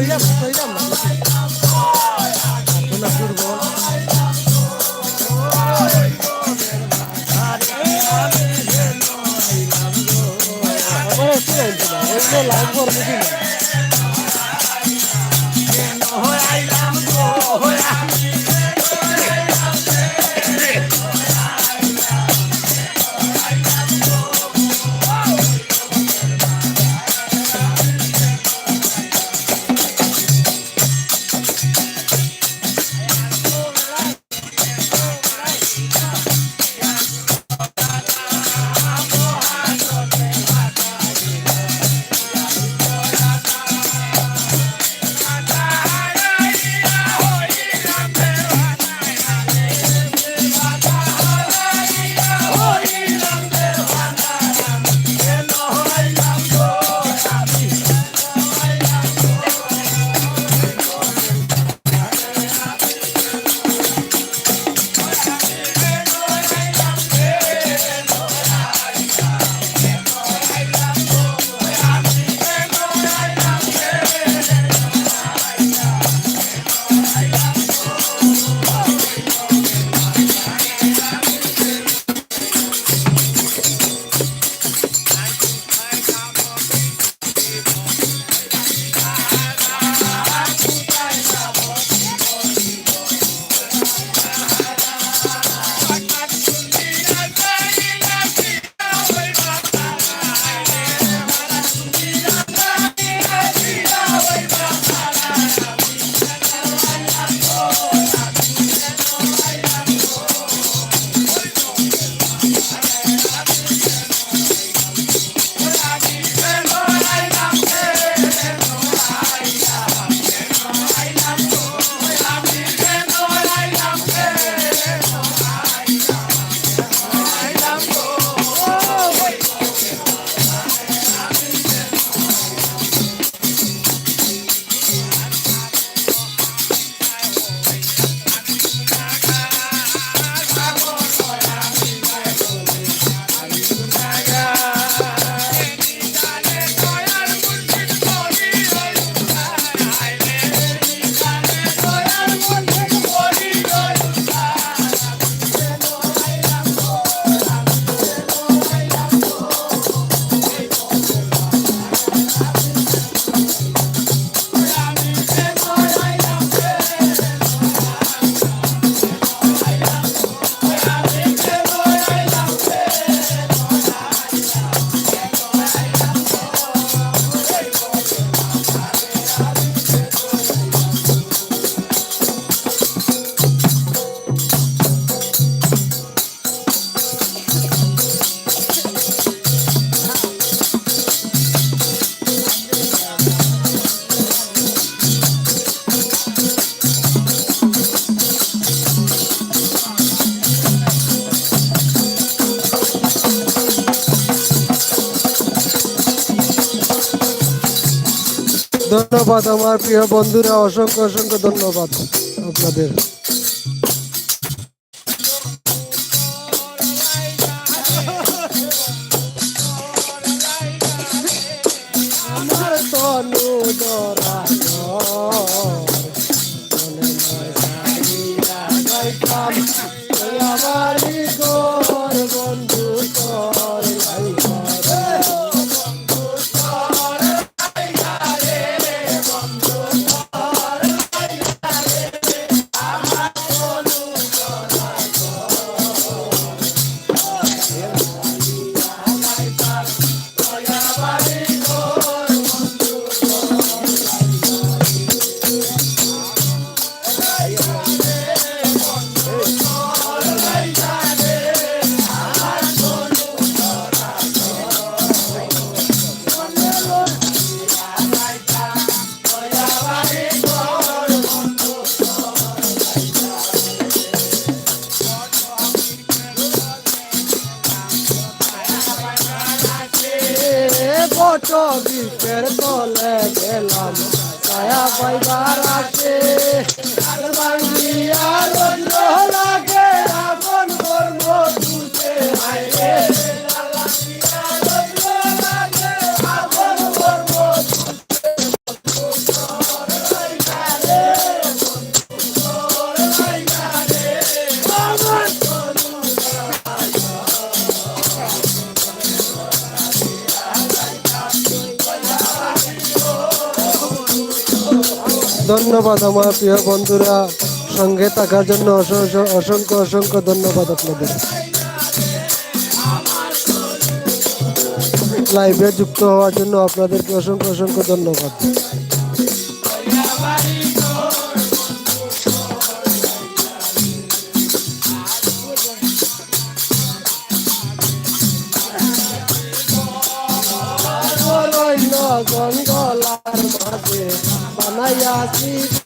bailamos, bailamos. Una curva. ধন্যবাদ আমার প্রিয় বন্ধুরা অসংখ্য অসংখ্য ধন্যবাদ আপনাদের ধন্যবাদ আমার প্রিয় বন্ধুরা। সঙ্গে থাকার জন্য অসংখ্য অসংখ্য ধন্যবাদ আপনাদের। লাইভে যুক্ত হওয়ার জন্য আপনাদেরকে অসংখ্য অসংখ্য ধন্যবাদ। গঙ্গলার বানাইয়াছি ঘর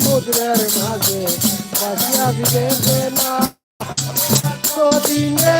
সমুদ্রের মাঝে বাসিয়া বিদেশে না। তো দয়ার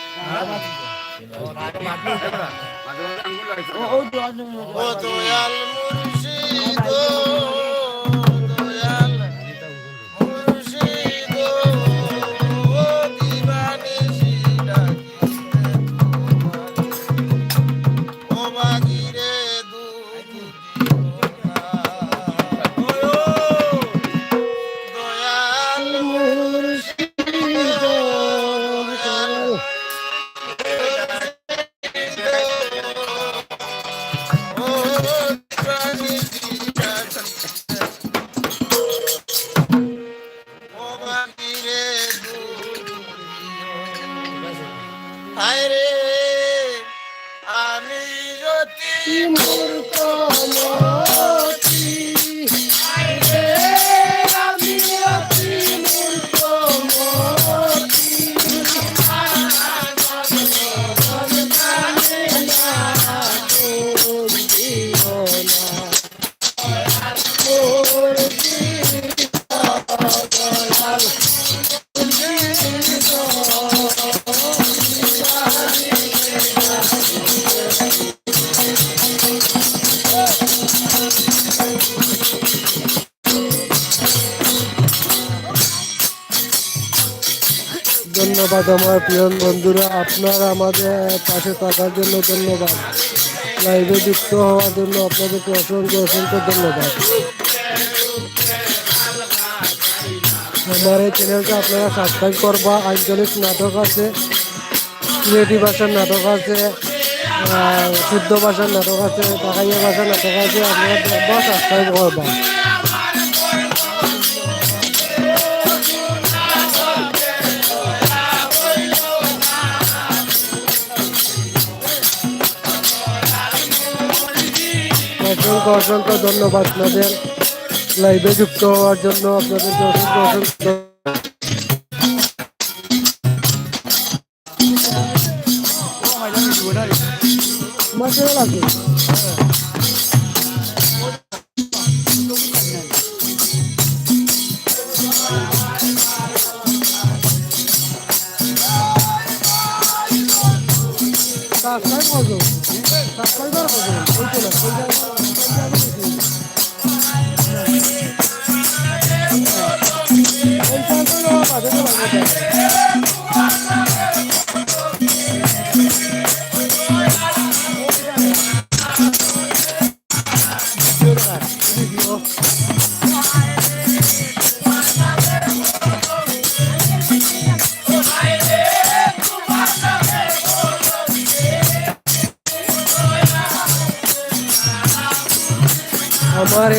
ও দয়াল ধন্যবাদ আমার প্রিয় বন্ধুরা। আপনারা আমাদের পাশে থাকার জন্য ধন্যবাদ। লাইভে যুক্ত হওয়ার জন্য আপনাদেরকে অসংখ্য অসংখ্য ধন্যবাদ। আমার এই চ্যানেলটা আপনারা সাবস্ক্রাইব করবা। আঞ্চলিক নাটক আছে সিলেটি ভাষার নাটক আছে শুদ্ধ ভাষার নাটক আছে টাকাইয়া ভাষার নাটক আছে, আপনারা দেখবা সাবস্ক্রাইব করবা। অসংখ্য অসংখ্য ধন্যবাদ আপনাদের লাইভে যুক্ত হওয়ার জন্য আপনাদেরকে অসংখ্য অসংখ্য সাবস্ক্রাইব করো সাবস্ক্রাইবার করো ওই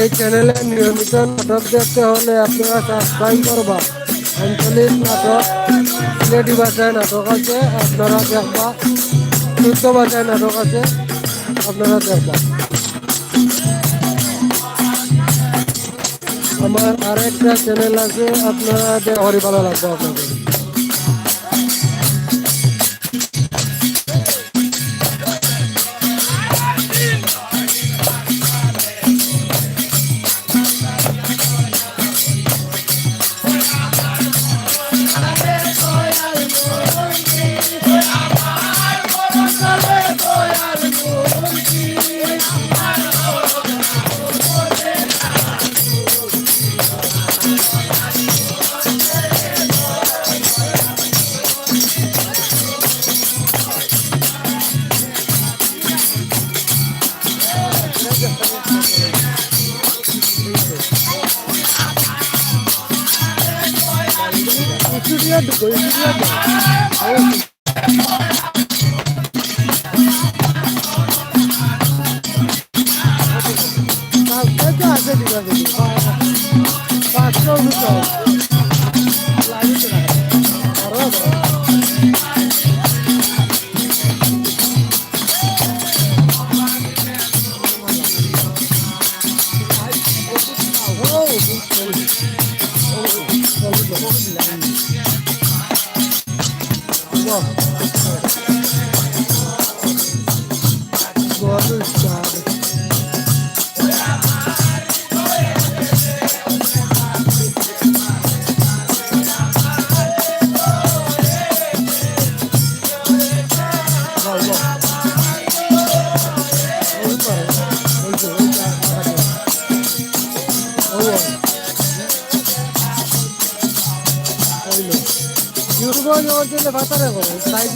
এই চ্যানেলে নিয়মিত নাটক দেখতে হলে আপনারা সাবস্ক্রাইব করবা। আঞ্চলিক নাটক, সিলেটি ভাষায় নাটক আছে, আপনারা দেখবা। শুদ্ধ ভাষায় নাটক আছে, আপনারা দেখবা। আমার আরেকটা চ্যানেল আছে, আপনারা হরি ভালো লাগবে আপনাদের।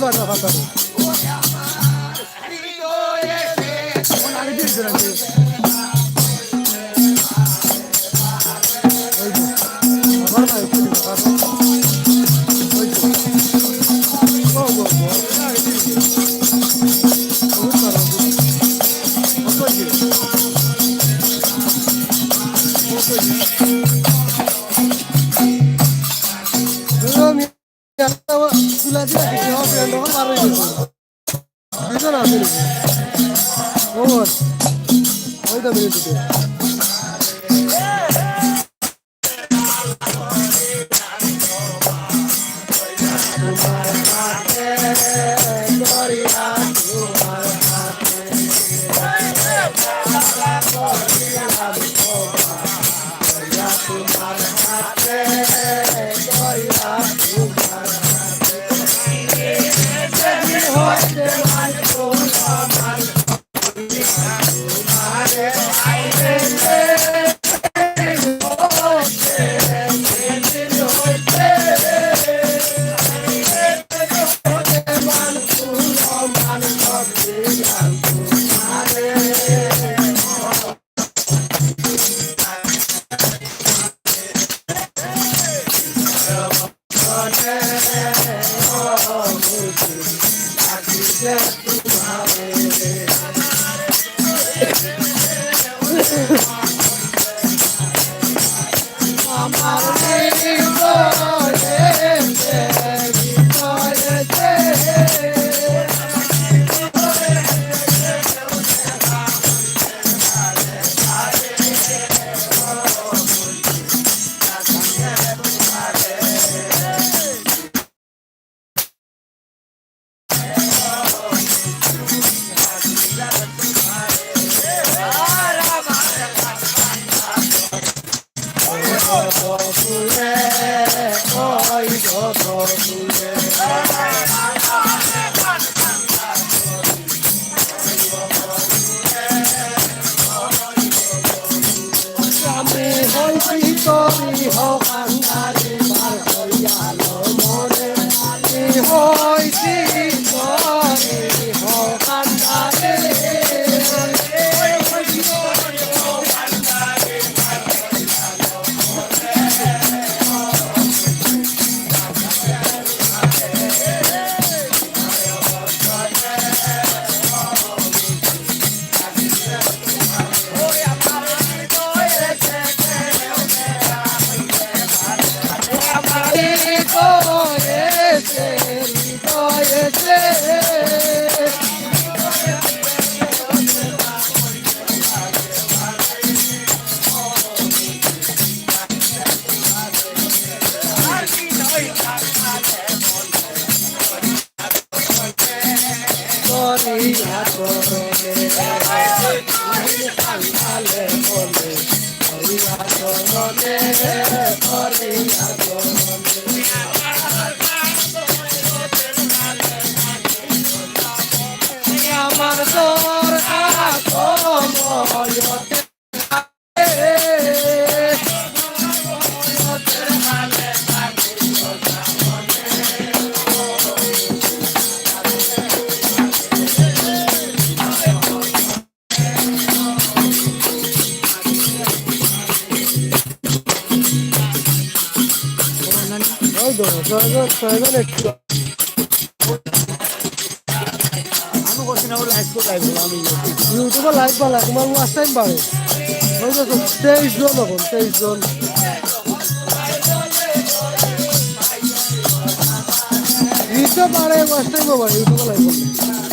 பாடு பாடு Brasil. করিয়া চলে কালে বলে করিয়া চলে করিয়া চলে ছয়জন ছয়জন একটু আমি ইউটিউবে লাইভ পালা তোমার ওয়াচ টাইম ওই তেইশ জন এখন তেইশ জন। ইউটিউব বাড়ে ওয়াচ টাইমও বাড়ে ইউটিউবে লাইভ